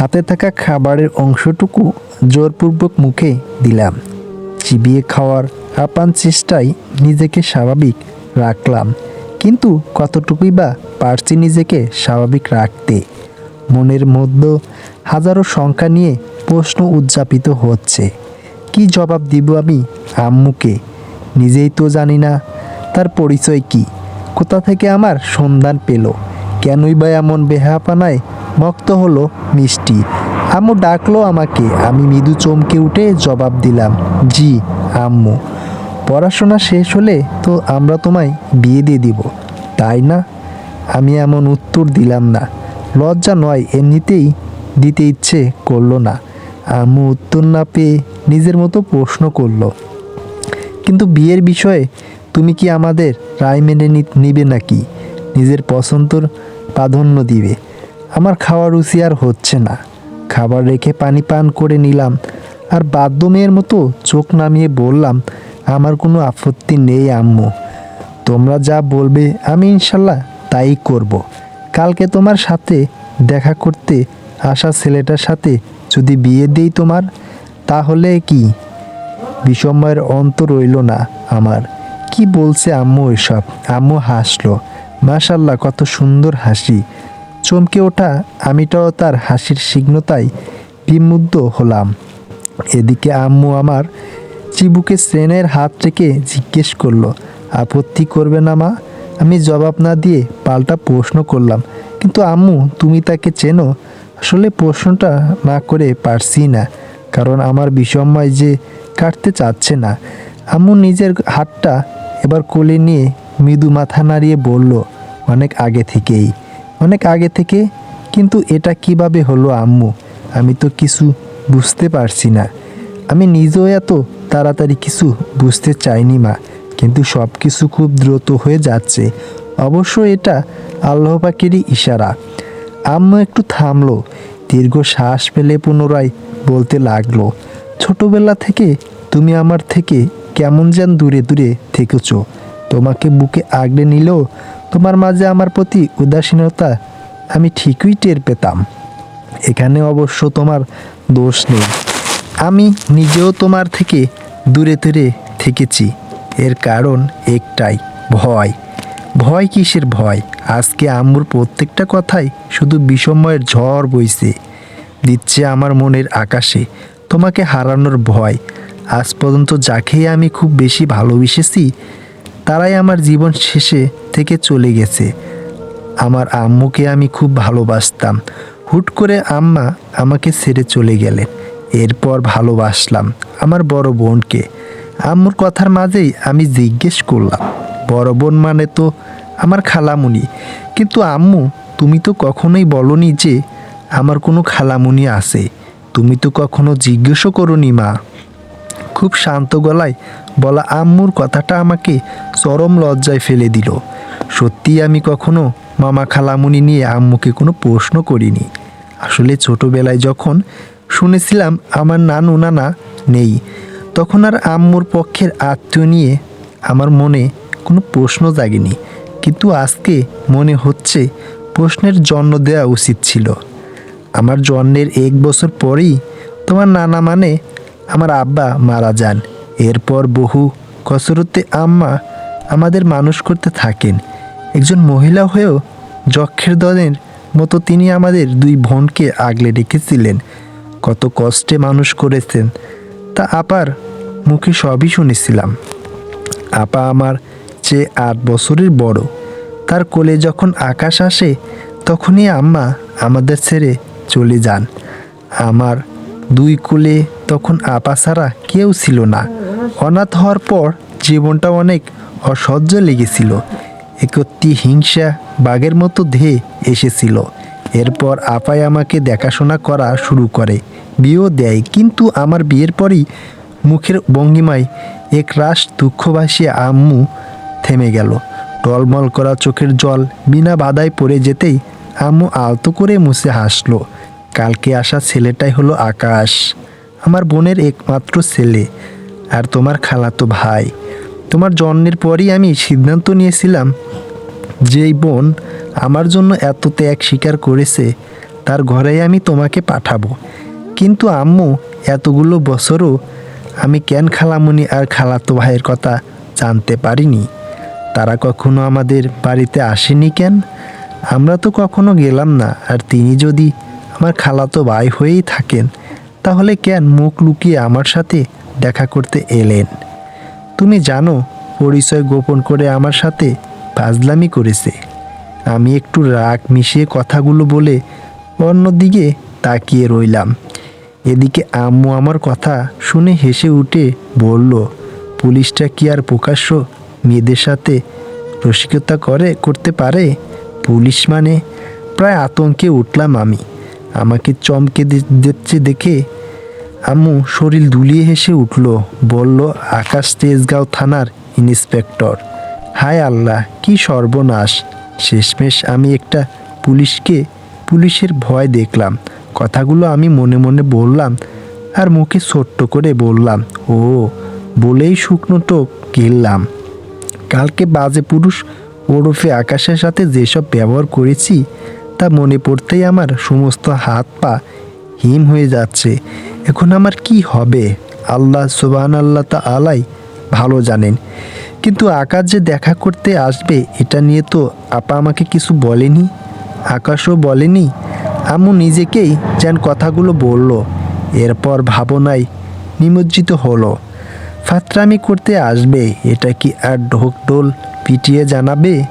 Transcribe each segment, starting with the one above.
হাতে থাকা খাবারের অংশটুকু জোরপূর্বক মুখে দিলাম। চিবিয়ে খাওয়ার আপান চেষ্টায় নিজেকে স্বাভাবিক রাখলাম। কিন্তু কতটুকুই বা পারছি নিজেকে স্বাভাবিক রাখতে? মনের মধ্যে হাজারো সংখ্যা নিয়ে প্রশ্ন উদযাপিত হচ্ছে। কি জবাব দিব আমি আম্মুকে? নিজেই তো জানি না তার পরিচয় কি। কোথা থেকে আমার সন্ধান পেল? কেনই বা এমন বেহাপানায় মক্ত হলো মিষ্টি। আম্মু ডাকলো আমাকে। আমি মৃদু চমকে উঠে জবাব দিলাম, জি, আম্মু। পড়াশোনা শেষ হলে তো আমরা তোমায় বিয়ে দিয়ে দিব। তাই না? আমি এমন উত্তর দিলাম না। লজ্জা নয়, এমনিতেই দিতে ইচ্ছে করল না। আম্মু উত্তর না পেয়ে নিজের মতো প্রশ্ন করল, কিন্তু বিয়ের বিষয়ে তুমি কি আমাদের রায় মেনে নিবে নাকি? নিজের পছন্দর প্রাধান্য দিবে। আমার খাওয়া রুচি আর হচ্ছে না। খাবার রেখে পানি পান করে নিলাম। আর বাদ্য মেয়ের মতো চোখ নামিয়ে বললাম, আমার কোনো আপত্তি নেই, আম্মু। তোমরা যা বলবে আমি ইনশাল্লাহ তাই করব। কালকে তোমার সাথে দেখা করতে আসা ছেলেটার সাথে যদি বিয়ে দিই তোমার, তাহলে কি? বিষময়ের অন্ত রইল না আমার। কি বলছে আম্মু এসব? আম্মু হাসলো। মাশাল্লাহ, কত সুন্দর হাসি। চমকে ওঠা আমিটাও তার হাসির সিগ্নতায় বিমুগ্ধ হলাম। এদিকে আম্মু আমার চিবুকে শ্রেণের হাত থেকে জিজ্ঞেস করল, আপত্তি করবে না মা? আমি জবাব না দিয়ে পাল্টা প্রশ্ন করলাম, কিন্তু আম্মু, তুমি তাকে চেনো? আসলে প্রশ্নটা না করে পারছি না, কারণ আমার বিষময় যে কাটতে চাচ্ছে না। আম্মু নিজের হাতটা এবার কোলে নিয়ে মৃদু মাথা নাড়িয়ে বলল, অনেক আগে থেকেই। অনেক আগে থেকে, কিন্তু এটা কীভাবে হলো আম্মু? আমি তো কিছু বুঝতে পারছি না। আমি নিজেও এত তাড়াতাড়ি কিছু বুঝতে চাইনি মা, কিন্তু সব কিছু খুব দ্রুত হয়ে যাচ্ছে। অবশ্য এটা আল্লাহ পাকেরই ইশারা। আম্মু একটু থামলো, দীর্ঘ শ্বাস ফেলে পুনরায় বলতে লাগল, ছোটবেলা থেকে তুমি আমার থেকে কেমন যেন দূরে দূরে থেকেছ। তোমাকে বুকে আগড়ে নিলেও তোমার মাঝে আমার প্রতি উদাসীনতা আমি ঠিকই টের পেতাম। এখানে অবশ্য তোমার দোষ নেই। আমি নিজেও তোমার থেকে দূরে দূরে থেকেছি। এর কারণ একটাই, ভয়। ভয় কিসের ভয়? আজকে আম্মুর প্রত্যেকটা কথাই শুধু বিষময়ের ঝড় বইছে। দিচ্ছে আমার মনের আকাশে। তোমাকে হারানোর ভয়। আজ পর্যন্ত যাকেই আমি খুব বেশি ভালোবেসেছি তারাই আমার জীবন শেষে থেকে চলে গেছে। আমার আম্মুকে আমি খুব ভালোবাসতাম। হুট করে আম্মা আমাকে ছেড়ে চলে গেলেন। এরপর ভালোবাসলাম আমার বড় বোনকে। আম্মুর কথার মাঝেই আমি জিজ্ঞেস করলাম, বড় বোন মানে তো আমার খালামুনি। কিন্তু আম্মু, তুমি তো কখনোই বলনি যে আমার কোনো খালামুনি আছে। তুমি তো কখনো জিজ্ঞেসও করনি মা। খুব শান্ত গলায় বলা আম্মুর কথাটা আমাকে চরম লজ্জায় ফেলে দিল। সত্যি আমি কখনো মামা খালামুনি নিয়ে আম্মুকে কোনো প্রশ্ন করিনি। আসলে ছোটবেলায় যখন শুনেছিলাম আমার নানু নানা নেই, তখন আর আম্মুর পক্ষের আত্মীয় নিয়ে আমার মনে কোনো প্রশ্ন জাগেনি। কিন্তু আজকে মনে হচ্ছে প্রশ্নের জন্ম দেওয়া উচিত ছিল। আমার জন্মের এক বছর পরেই তোমার নানা মানে আমার আব্বা মারা যান। এরপর বহু কসরতে আম্মা আমাদের মানুষ করতে থাকেন। একজন মহিলা হয়েও যক্ষের দলের মতো তিনি আমাদের দুই বোনকে আগলে রেখেছিলেন। কত কষ্টে মানুষ করেছেন, তা আপার মুখে সবই শুনেছিলাম। আপা আমার চেয়ে আট বছরের বড়। তার কোলে যখন আকাশ আসে, তখনই আম্মা আমাদের ছেড়ে চলে যান। আমার দুই কোলে তখন আপা ছাড়া কেউ ছিল না। অনাথ হওয়ার পর জীবনটা অনেক অসহ্য লেগেছিল। একটি হিংসা বাঘের মতো ধেয়ে এসেছিল। এরপর আপাই আমাকে দেখাশোনা করা শুরু করে, বিয়েও দেয়। কিন্তু আমার বিয়ের পরই মুখের ভঙ্গিমায় এক রাস দুঃখ ভাসিয়ে আম্মু থেমে গেল। টলমল করা চোখের জল বিনা বাধায় পড়ে যেতেই আম্মু আলতো করে মুছে হাসলো। কালকে আসা ছেলেটাই হলো আকাশ। আমার বোনের একমাত্র ছেলে। আর তোমার খালাতো ভাই। তোমার জন্মের পরই আমি সিদ্ধান্ত নিয়েছিলাম যেই বোন আমার জন্য এত ত্যাগ স্বীকার করেছে, তার ঘরেই আমি তোমাকে পাঠাবো। কিন্তু আম্মু, এতগুলো বছরও আমি কেন খালামুনি আর খালাতো ভাইয়ের কথা জানতে পারিনি? তারা কখনো আমাদের বাড়িতে আসেনি কেন? আমরা তো কখনো গেলাম না, আর তিনি যদি আমার খালাতো ভাই হয়েই থাকেন, তাহলে কেন মুখ লুকিয়ে আমার সাথে দেখা করতে এলেন। তুমি জানো, পরিচয় গোপন করে আমার সাথে ফাজলামি করেছে। আমি একটু রাগ মিশিয়ে কথাগুলো বলে অন্যদিকে তাকিয়ে রইলাম। এদিকে আম্মু আমার কথা শুনে হেসে উঠে বলল, পুলিশটা কি আর প্রকাশ্য মেয়েদের সাথে রসিকতা করে, করতে পারে? পুলিশ মানে? প্রায় আতঙ্কে উঠলাম আমি। আমাকে চমকে দিচ্ছে দেখে আম্মু, শরীর দুলিয়ে হেসে উঠল, বলল, আকাশ তেজগাঁও থানার ইন্সপেক্টর। হায় আল্লাহ, কি সর্বনাশ। শেষমেশ আমি একটা পুলিশকে, পুলিশের ভয় দেখলাম। কথাগুলো আমি মনে মনে বললাম আর মুখে ছোট্ট করে বললাম, ও, বলেই শুকনো টোপ গিললাম। কালকে বাজে পুরুষ ওরফে আকাশের সাথে যেসব ব্যবহার করেছি, তা মনে পড়তেই আমার সমস্ত হাত পা হিম হয়ে যাচ্ছে। এখন আমার কি হবে? আল্লাহ সুবাহান আল্লাহ তা আলাই ভালো জানেন। কিন্তু আকাশ যে দেখা করতে আসবে, এটা নিয়ে তো আপা আমাকে কিছু বলেনি, আকাশও বলেনি। আমু নিজেকেই যেন কথাগুলো বলল। এরপর ভাবনায় নিমজ্জিত হলো। ফাত্রামি করতে আসবে, এটা কি আর ঢোক ঢোল পিটিয়ে জানাবে?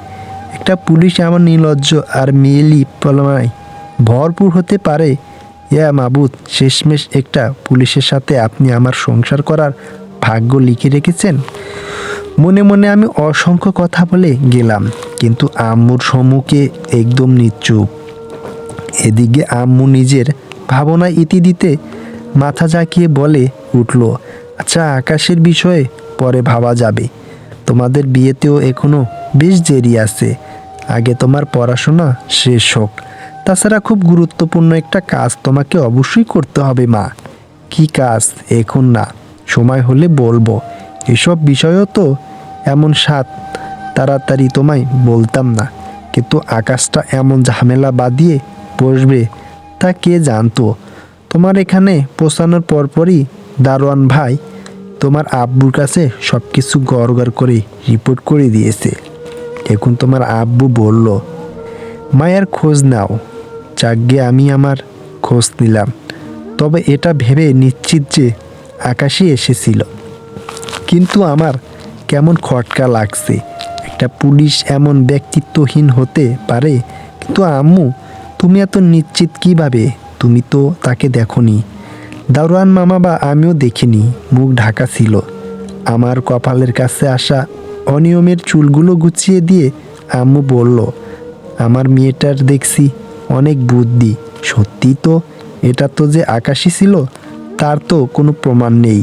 একটা পুলিশ এমন নির্লজ্জ আর মেয়েলি পলমায় ভরপুর হতে পারে ইয়া মাবুদ, শেষমেশ একটা পুলিশের সাথে আপনি আমার সংসার করার ভাগ্য লিখে রেখেছেন? মনে মনে আমি অসংখ্য কথা বলে গেলাম, কিন্তু আম্মুর সম্মুখে একদম নিচুপ এদিকে আম্মু নিজের ভাবনা ইতি দিতে মাথা ঝাঁকিয়ে বলে উঠল আচ্ছা আকাশের বিষয়ে পরে ভাবা যাবে। তোমাদের বিয়েতেও এখনও বেশ দেরি আছে। আগে তোমার পড়াশোনা শেষ হোক। তাছাড়া খুব গুরুত্বপূর্ণ একটা কাজ তোমাকে অবশ্যই করতে হবে, মা। কি কাজ? এখন না, সময় হলে বলব। এসব বিষয়ও তো এমন সাত, তাড়াতাড়ি তোমায় বলতাম না। কিন্তু আকাশটা এমন ঝামেলা বাদিয়ে বসবে, তা কে জানতো? তোমার এখানে পৌঁছানোর পরপরই দারোয়ান ভাই তোমার আব্বুর কাছে সব কিছু গড় গড় করে রিপোর্ট করে দিয়েছে। এখন তোমার আব্বু বলল, মায়ের খোঁজ নাও। যাগ্যে আমি আমার খোঁজ নিলাম। তবে এটা ভেবে নিশ্চিত যে আকাশই এসেছিল। কিন্তু আমার কেমন খটকা লাগছে। একটা পুলিশ এমন ব্যক্তিত্বহীন হতে পারে। কিন্তু আম্মু, তুমি এত নিশ্চিত কীভাবে? তুমি তো তাকে দেখনি। দারোয়ান মামা বা আমিও দেখিনি। মুখ ঢাকা ছিল। আমার কপালের কাছে আসা অনিয়মের চুলগুলো গুছিয়ে দিয়ে আম্মু বলল, আমার মেয়েটার দেখছি অনেক বুদ্ধি। সত্যি তো, এটা তো যে আকাশই ছিল, তার তো কোনো প্রমাণ নেই।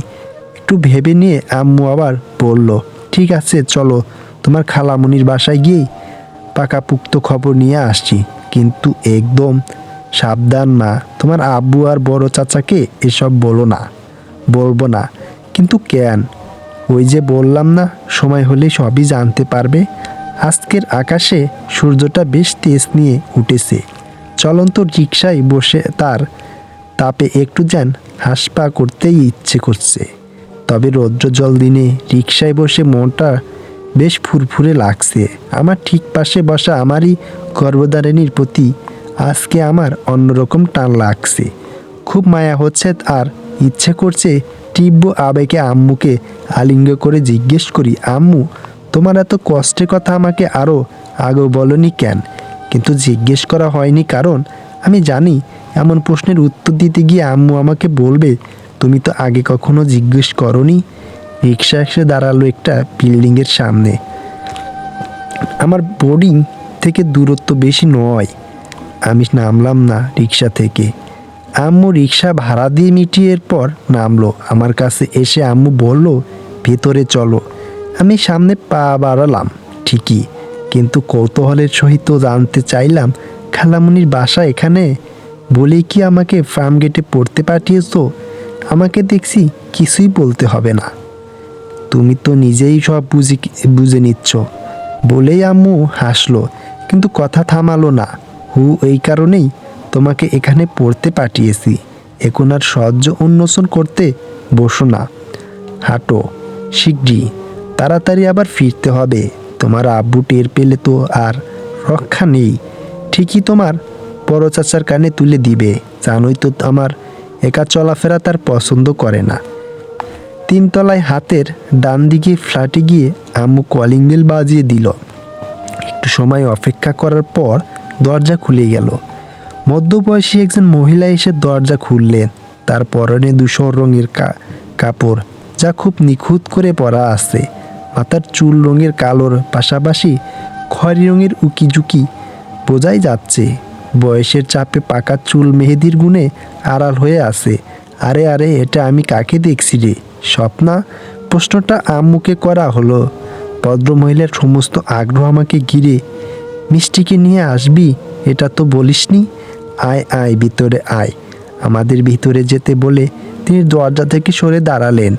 একটু ভেবে নিয়ে আম্মু আবার বলল, ঠিক আছে, চলো, তোমার খালামুনির বাসায় গিয়েই পাকাপুক্ত খবর নিয়ে আসছি। কিন্তু একদম সাবধান মা, তোমার আব্বু আর বড় চাচাকে এসব বলো না, বলব না। কিন্তু কেন? ওই যে বললাম না, সময় হলে সবই জানতে পারবে। আজকের আকাশে সূর্যটা বেশ তেজ নিয়ে উঠেছে। চলন্ত রিক্সায় বসে তার তাপে একটু যেন হাসপা করতেই ইচ্ছে করছে। তবে রৌদ্রজল দিনে রিক্সায় বসে মনটা বেশ ফুরফুরে লাগছে। আমার ঠিক পাশে বসা আমারই গর্ভধারিণীর প্রতি আজকে আমার অন্যরকম টান লাগছে। খুব মায়া হচ্ছে আর ইচ্ছে করছে তীব্র আবেগে আম্মুকে আলিঙ্গ করে জিজ্ঞেস করি, আম্মু, তোমার এত কষ্টের কথা আমাকে আরও আগে বলনি কেন? কিন্তু জিজ্ঞেস করা হয়নি কারণ আমি জানি এমন প্রশ্নের উত্তর দিতে গিয়ে আম্মু আমাকে বলবে, তুমি তো আগে কখনো জিজ্ঞেস করনি? রিক্সা এসে দাঁড়াল একটা বিল্ডিংয়ের সামনে। আমার বোর্ডিং থেকে দূরত্ব বেশি নয়, আমি নামলাম না রিক্সা থেকে। আম্মু রিক্সা ভাড়া দিয়ে মিটিয়ের পর নামলো। আমার কাছে এসে আম্মু বলল, ভেতরে চলো। আমি সামনে পা বাড়ালাম, ঠিকই। কিন্তু কৌতূহলের সহিত জানতে চাইলাম, খালামুনির বাসা এখানে? বলেই কি আমাকে ফার্ম গেটে পড়তে পাঠিয়েছো? আমাকে দেখছি কিছুই বলতে হবে না। তুমি তো নিজেই সব বুঝি বুঝে নিচ্ছ। বলেই আম্মু হাসলো, কিন্তু কথা থামালো না। হু, এই কারণেই তোমাকে এখানে পড়তে পাঠিয়েছি। এখন আর সহ্য উন্মোচন করতে বসো না। হাঁটো, শিগগিরই। তাড়াতাড়ি আবার ফিরতে হবে। তোমার আব্বু টের পেলে তো আর রক্ষা নেই। ঠিকই তোমার, বড় চাচার কানে তুলে দিবে। জানোই তো আমার একা চলাফেরা তার পছন্দ করে না। তিনতলায় হাতের ডান দিকে ফ্ল্যাটে গিয়ে আম্মু কলিং বেল বাজিয়ে দিল। একটু সময় অপেক্ষা করার পর দরজা খুলে গেল। মধ্যবয়সী একজন মহিলা এসে দরজা খুললেন। তার পরনে ধূসর রঙের কাপড় যা খুব নিখুঁত করে পরা আছে। মাথার চুল রঙের কালোর পাশাপাশি খয়েরি রঙের উকিঝুঁকি বোঝাই যাচ্ছে। বয়সের চাপে পাকা চুল মেহেদির গুণে আড়াল হয়ে আছে। আরে আরে, এটা আমি কাকে দেখছি রে? স্বপ্না, প্রশ্নটা আম্মুকে করা হলো। ভদ্রমহিলার সমস্ত আগ্রহ আমাকে ঘিরে। মিষ্টিকে নিয়ে আসবি? এটা তো বলিসনি? আয় আয়, ভিতরে আয়। আমাদের ভিতরে যেতে বলে তিনি দরজা থেকে সরে দাঁড়ালেন।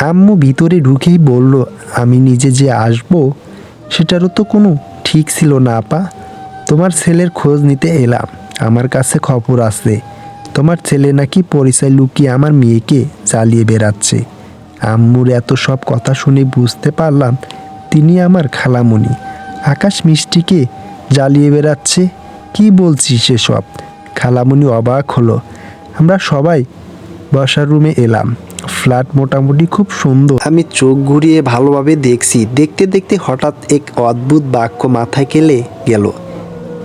আম্মু ভিতরে ঢুকেই বলল, আমি নিজে যে আসব, সেটারও তো কোনো ঠিক ছিল না, আপা। তোমার ছেলের খোঁজ নিতে এলাম। আমার কাছে খবর আছে। তোমার ছেলে নাকি পরিচয় লুকিয়ে আমার মেয়েকে চালিয়ে বেড়াচ্ছে। আম্মুর এত সব কথা শুনে বুঝতে পারলাম তিনি আমার খালামণি আকাশ মিষ্টিকে জ্বালিয়ে বেড়াচ্ছে। কি বলছিস সেসব খালামণি অবাক হলো। আমরা সবাই বসার রুমে এলাম। ফ্ল্যাট মোটামুটি খুব সুন্দর। আমি চোখ ঘুরিয়ে ভালোভাবে দেখছি। দেখতে দেখতে হঠাৎ এক অদ্ভুত বাক্য মাথায় কেলে গেল।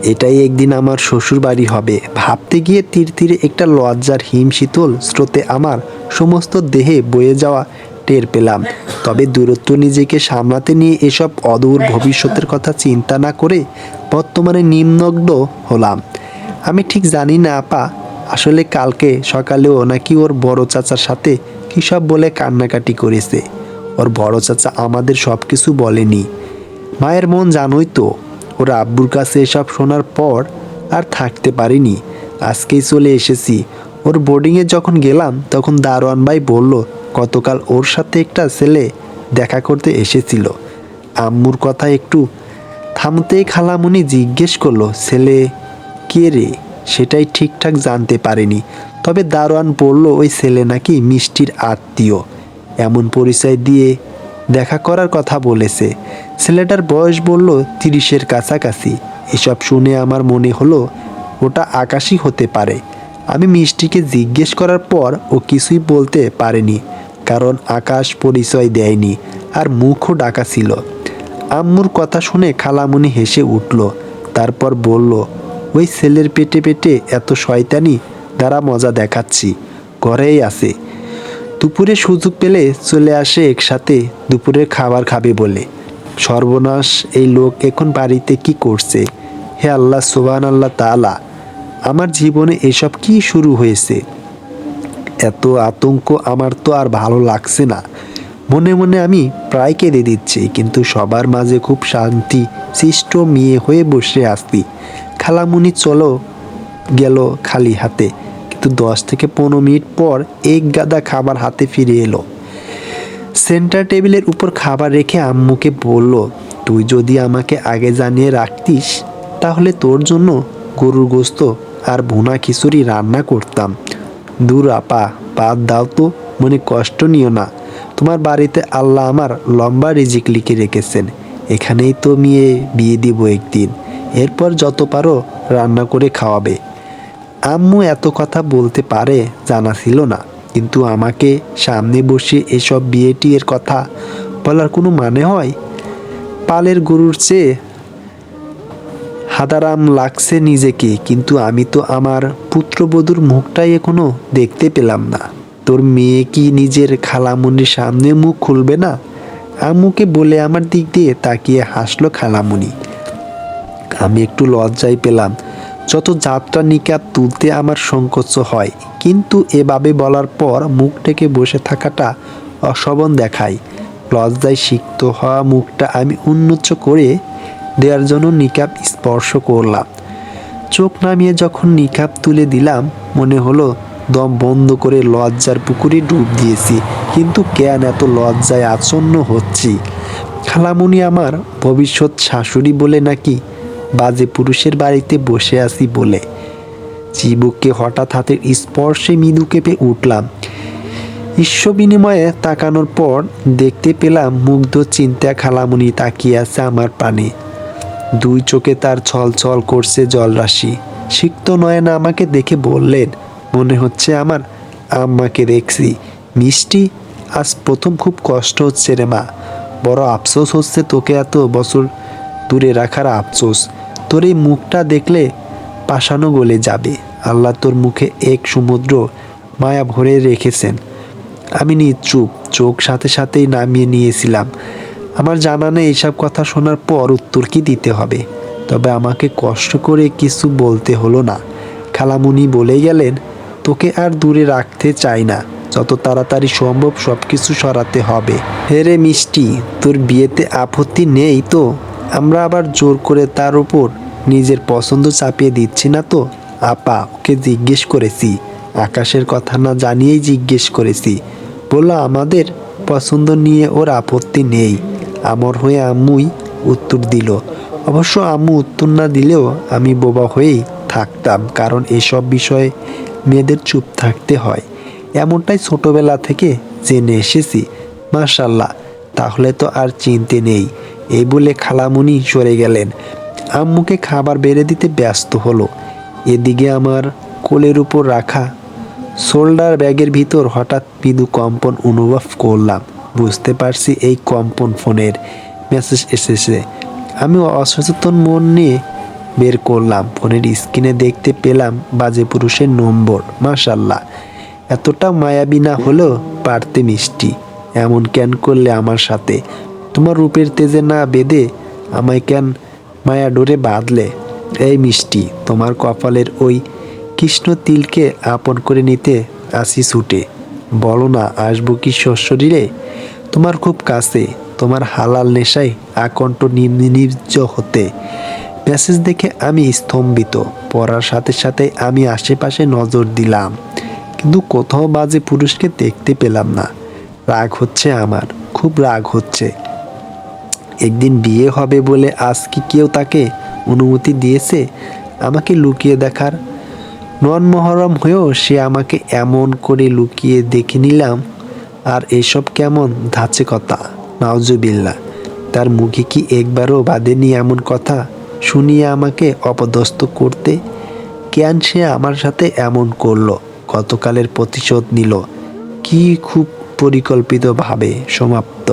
এটাই একদিন আমার শ্বশুর বাড়ি হবে। ভাবতে গিয়ে তীর তীরে একটা লজ্জার হিম শীতল স্রোতে আমার সমস্ত দেহে বয়ে যাওয়া টের পেলাম। তবে দূরত্ব নিজেকে সামলাতে নিয়ে এসব অদূর ভবিষ্যতের কথা চিন্তা না করে বর্তমানে নিম্নগ্ন হলাম। আমি ঠিক জানি না, আপা। আসলে কালকে সকালেও নাকি ওর বড় চাচার সাথে কী সব বলে কান্নাকাটি করেছে। ওর বড় চাচা আমাদের সব কিছু বলেনি। মায়ের মন জানোই তো, ওর আব্বুর কাছে এসব শোনার পর আর থাকতে পারিনি। আজকেই চলে এসেছি। ওর বোর্ডিংয়ে যখন গেলাম, তখন দারোয়ান ভাই বলল, গতকাল ওর সাথে একটা ছেলে দেখা করতে এসেছিল। আম্মুর কথা একটু থামতেই খালামুনি জিজ্ঞেস করল, ছেলে কে রে? সেটাই ঠিকঠাক জানতে পারেনি। তবে দারোয়ান বলল, ওই ছেলে নাকি মিষ্টির আত্মীয়। এমন পরিচয় দিয়ে দেখা করার কথা বলেছে। ছেলেটার বয়স বলল, তিরিশের কাছাকাছি। এসব শুনে আমার মনে হলো, ওটা আকাশই হতে পারে। আমি মিষ্টিকে জিজ্ঞেস করার পর ও কিছুই বলতে পারেনি, কারণ আকাশ পরিচয় দেয়নি আর মুখও ডাকা ছিল। আম্মুর কথা শুনে খালামুনি হেসে উঠল, তারপর বলল, ওই ছেলের পেটে পেটে এত শয়তানি দ্বারা মজা দেখাচ্ছি। ঘরেই আছে। দুপুরে সুযোগ পেলে চলে আসে একসাথে দুপুরের খাবার খাবে বলে। সর্বনাশ এই লোক এখন বাড়িতে কি করছে? হে আল্লাহ সুবান আল্লাহ তালা আমার জীবনে এসব কি শুরু হয়েছে? এত আতঙ্ক আমার তো আর ভালো লাগছে না। মনে মনে আমি প্রায় কেঁদে দিচ্ছি, কিন্তু সবার মাঝে খুব শান্তি, সৃষ্ট মেয়ে হয়ে বসে আসতি খালামুনি চলো গেল খালি হাতে। কিন্তু দশ থেকে পনেরো মিনিট পর এক গাদা খাবার হাতে ফিরে এলো। সেন্টার টেবিলের উপর খাবার রেখে আম্মুকে বলল, তুই যদি আমাকে আগে জানিয়ে রাখতিস, তাহলে তোর জন্য গরুর গোস্ত আর ভুনা খিচুড়ি রান্না করতাম। দূর আপা, বাদ দাও তো, মনে কষ্ট নিও না। তোমার বাড়িতে আল্লাহ আমার লম্বা রিজিক লিখে রেখেছেন। এখানেই তো মেয়ে বিয়ে দিব একদিন। এরপর যত পারো রান্না করে খাওয়াবে। আম্মু এত কথা বলতে পারে জানা ছিল না। কিন্তু আমাকে সামনে বসে এসব বিয়ে টিয়ের কথা বলার কোনো মানে হয়? পালের গরুর চেয়ে হাদারাম লাগছে নিজেকে, কিন্তু আমি তো আমার পুত্রবধূর মুখটাই এখনও দেখতে পেলাম না। তোর মেয়ে কি নিজের খালামুনির সামনে মুখ খুলবে না? আম্মুকে বলে আমার দিক দিয়ে তাকিয়ে হাসলো খালামুনি। আমি একটু লজ্জায় পেলাম। যত যাত্রা নিকাপ তুলতে আমার সংকোচ হয়। কিন্তু এভাবে বলার পর মুখ থেকে বসে থাকাটা অশোভন দেখায়। লজ্জায় সিক্ত হওয়া মুখটা আমি উন্মোচ করে দেওয়ার জন্য নিকাপ স্পর্শ করলাম। চোখ নামিয়ে যখন নিকাপ তুলে দিলাম, মনে হলো দম বন্ধ করে লজ্জার পুকুরে ডুব দিয়েছি। কিন্তু কেন এত লজ্জায় আচ্ছন্ন হচ্ছি? খালামুনি আমার ভবিষ্যৎ শাশুড়ি বলে নাকি বাজে পুরুষের বাড়িতে বসে আছি বলে। চিবুককে হঠাৎ হাতের স্পর্শে মৃদু কেঁপে উঠলাম। ঈশ্ব বিনিময়ে তাকানোর পর দেখতে পেলাম মুগ্ধ, চিন্তা, খালামুনি তাকিয়ে আছে আমার পানে। দুই চোখে তার ছলছল করছে জলরাশি। সিক্ত নয়না আমাকে দেখে বললেন, মনে হচ্ছে আমার আম্মাকে দেখছি। মিষ্টি, আজ প্রথম খুব কষ্ট হচ্ছে রে মা। বড় আফসোস হচ্ছে তোকে এত বছর দূরে রাখার আফসোস। তোর এই মুখটা দেখলে পাশানো গলে যাবে। আল্লাহ তোর মুখে এক সমুদ্র মায়া ভরে রেখেছেন। আমি নিচুপ, চোখ সাথে সাথেই নামিয়ে নিয়েছিলাম। আমার জানা নেই এইসব কথা শোনার পর উত্তর কি দিতে হবে? তবে আমাকে কষ্ট করে কিছু বলতে হলো না। খালামুনি বলে গেলেন, তোকে আর দূরে রাখতে চাই না। যত তাড়াতাড়ি সম্ভব সব কিছু সরাতে হবে। হেরে মিষ্টি, তোর বিয়েতে আপত্তি নেই তো? আমরা আবার জোর করে তার উপর নিজের পছন্দ চাপিয়ে দিচ্ছি না তো? আপা, ওকে জিজ্ঞেস করেছি। আকাশের কথা না জানিয়েই জিজ্ঞেস করেছি। বলল, আমাদের পছন্দ নিয়ে ওর আপত্তি নেই। আমার হয়ে আম্মুই উত্তর দিল। অবশ্য আম্মু উত্তর না দিলেও আমি বোবা হয়েই থাকতাম, কারণ এসব বিষয়ে মেয়েদের চুপ থাকতে হয়। এমনটাই ছোটবেলা থেকে জেনে এসেছি। মাশাল্লাহ, তাহলে তো আর চিনতে নেই। এই বলে খালামুনি সরে গেলেন। আম্মুকে খাবার বেড়ে দিতে ব্যস্ত হলো। এদিকে আমার কোলের উপর রাখা শোল্ডার ব্যাগের ভিতর হঠাৎ মৃদু কম্পন অনুভব করলাম। বুঝতে পারছি এই কম্পন ফোনের মেসেজ এসেছে। আমি অসচেতন মন নিয়ে বের করলাম। ফোনের স্ক্রিনে দেখতে পেলাম বাজে পুরুষের নম্বর। মাশাল্লাহ এতটা মায়াবী না হলেও পারতে মিষ্টি। এমন ক্যান করলে আমার সাথে? তোমার রূপের তেজে না বেঁধে আমায় কেন মায়া ডোরে বাঁধলে? এই মিষ্টি, তোমার কপালের ওই কৃষ্ণ তিলকে আপন করে নিতে আসি ছুটে। বলো না, আসব কি শরীরে তোমার খুব কাছে, তোমার হালাল নেশায় আকণ্ঠ নির্জ হতে। মেসেজ দেখে আমি স্তম্ভিত, পড়ার সাথে সাথে আমি আশেপাশে নজর দিলাম। কিন্তু কোথাও বাজে পুরুষকে দেখতে পেলাম না। রাগ হচ্ছে আমার, খুব রাগ হচ্ছে। একদিন বিয়ে হবে বলে আজ কি কেউ তাকে অনুমতি দিয়েছে? আমাকে লুকিয়ে দেখার নন মহরম হয়েও সে আমাকে এমন করে লুকিয়ে দেখে নিলাম। আর এসব কেমন ধাঁচে কথা? নাওজুবিল্লা তার মুখে কি একবারও বাঁধেনি এমন কথা? শুনিয়ে আমাকে অপদস্থ করতে কেন সে আমার সাথে এমন করল? গতকালের প্রতিশোধ নিল? কি খুব পরিকল্পিতভাবে সমাপ্ত?